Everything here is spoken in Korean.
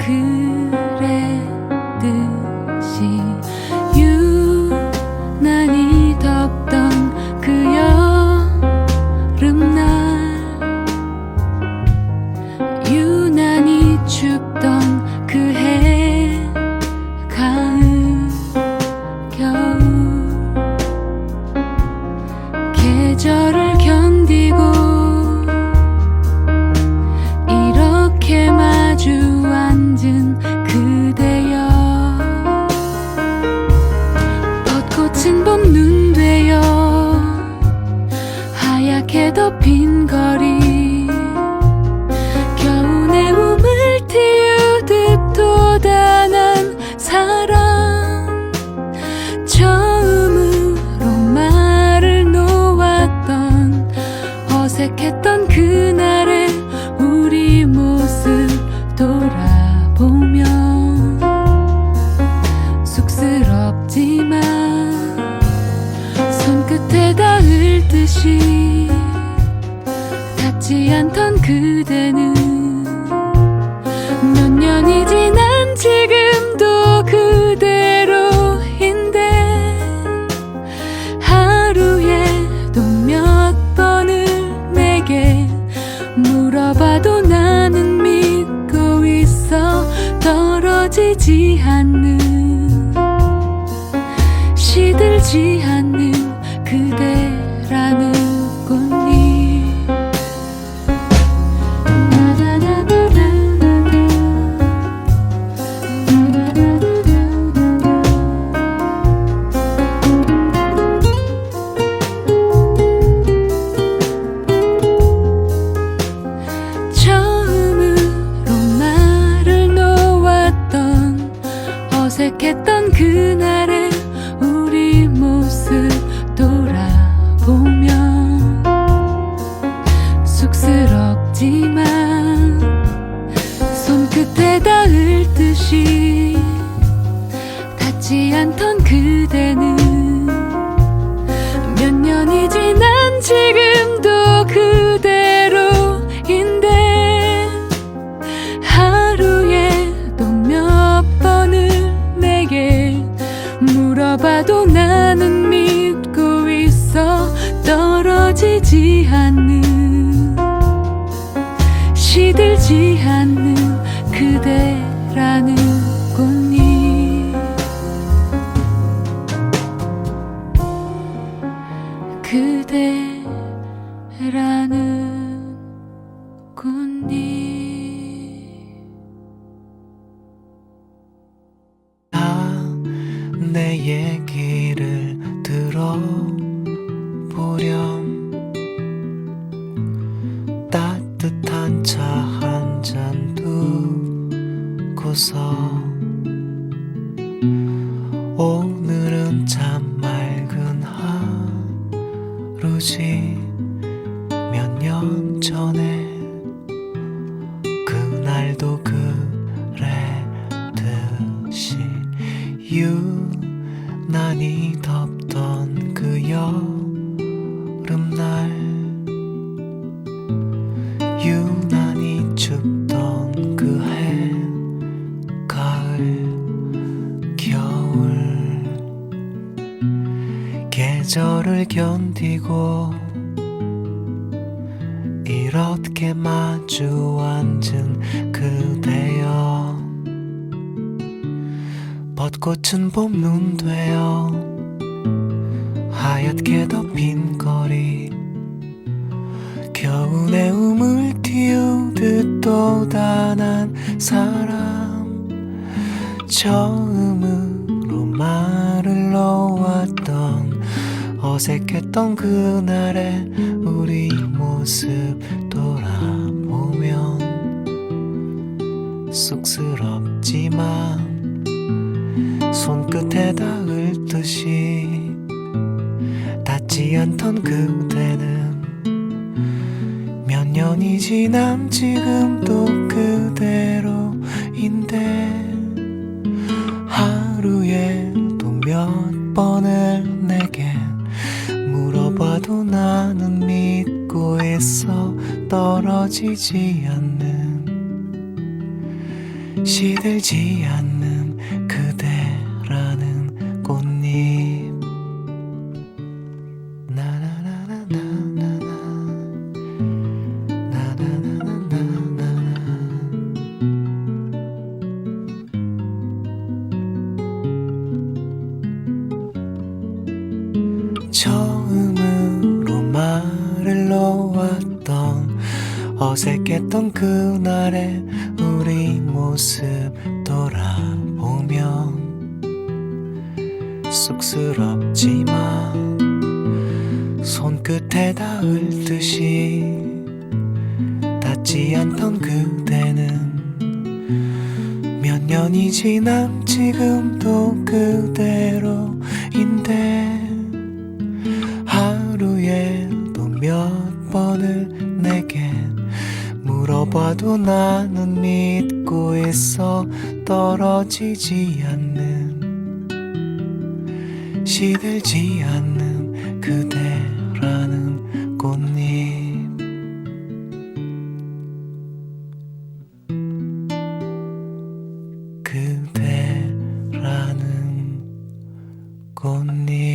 그랬듯이 유난히 덥던 그 여름날 유난히 춥던 덮인 거리. 겨우내 움을 틔우듯 도단한 사랑 처음으로 말을 놓았던 어색했던 그날의 우리 모습 돌아보면 쑥스럽지만 손끝에 닿을 듯이 않던 그대는 몇 년이 지난 지금도 그대로인데 하루에도 몇 번을 내게 물어봐도 나는 믿고 있어 떨어지지 않는 시들지 않는 물 내 얘기를 들어보렴. 따뜻한 차 한 잔 두고서 유난히 춥던 그 해 가을 겨울. 계절을 견디고 이렇게 마주 앉은 그대여. 벚꽃은 봄눈 되어 하얗게 덮인 거리 내 움을 틔우듯 또 단한 사람. 처음으로 말을 놓았던 어색했던 그날의 우리 모습 돌아보면 쑥스럽지만 손끝에 닿을 듯이 닿지 않던 그대는 시간이 지남 지금도 그대로인데 하루에 또 몇 번을 내게 물어봐도 나는 믿고 있어 떨어지지 않는 시들지 않는 말을 놓았던 어색했던 그날의 우리 모습 돌아보면 쑥스럽지만 손끝에 닿을 듯이 닿지 않던 그대는 몇 년이 지난 지금도 그대 물어봐도 나는 믿고 있어 떨어지지 않는 시들지 않는 그대라는 꽃잎. 그대라는 꽃잎